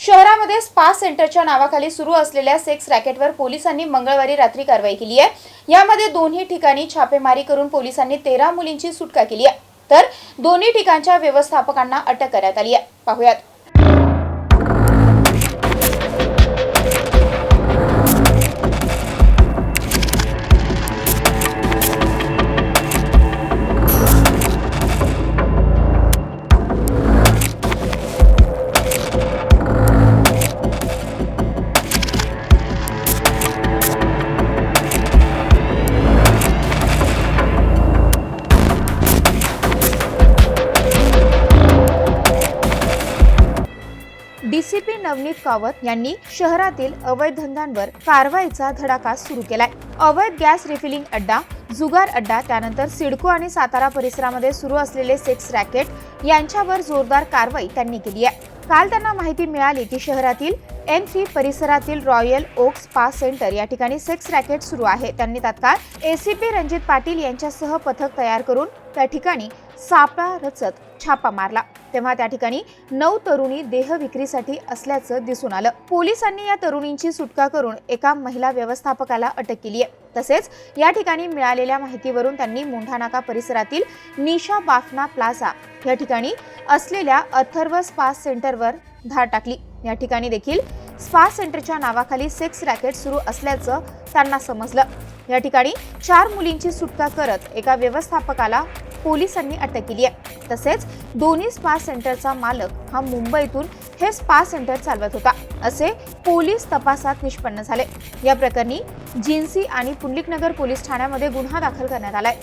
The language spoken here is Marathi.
शहरामध्ये स्पा सेंटरच्या नावाखाली सुरू असलेल्या सेक्स रॅकेटवर पोलिसांनी मंगळवारी रात्री कारवाई केली आहे. यामध्ये दोन्ही ठिकाणी छापेमारी करून पोलिसांनी तेरा मुलींची सुटका केली आहे. तर दोन्ही ठिकाणच्या व्यवस्थापकांना अटक करण्यात आली आहे. पाहुयात. डीसीपी नवनीत कावत यांनी शहरातील अवैध धंद्यांवर कारवाईचा धडाका सुरू केलाय. अवैध गॅस रिफिलिंग अड्डा जुगार अड्डा त्यानंतर सिडको आणि सातारा परिसरामध्ये सुरू असलेले सेक्स रॅकेट यांच्यावर जोरदार कारवाई त्यांनी केली आहे. काल त्यांना माहिती मिळाली की शहरातील एन थ्री परिसरातील रॉयल ओक्स स्पा सेंटर या ठिकाणी सेक्स रॅकेट सुरू आहे. त्यांनी तात्काळ एसीपी रणजित पाटील यांच्यासह पथक तयार करून त्या ठिकाणी सापळा रचत छापा मारला. तेव्हा त्या ठिकाणी नऊ तरुणी देह विक्रीसाठी असल्याचं दिसून आलं. पोलिसांनी या तरुणींची सुटका करून एका महिला व्यवस्थापकाला अटक केली आहे. तसेच या ठिकाणी मिळालेल्या माहितीवरून त्यांनी मोंढानाका परिसरातील निशा बाफना प्लाझा या ठिकाणी असलेल्या अथर्व स्पा सेंटरवर धाड टाकली. या ठिकाणी देखील स्पा सेंटरच्या नावाखाली सेक्स रॅकेट सुरू असल्याचं त्यांना समजलं. या ठिकाणी चार मुलींची सुटका करत एका व्यवस्थापकाला पोलिसांनी अटक केली आहे. तसेच दोन्ही स्पा सेंटरचा मालक हा मुंबईतून हे स्पा सेंटर चालवत होता. असे पोलीस तपासात निष्पन्न झाले. या प्रकरणी जिन्सी आणि पुंडलिकनगर पोलीस ठाण्यामध्ये गुन्हा दाखल करण्यात आलाय.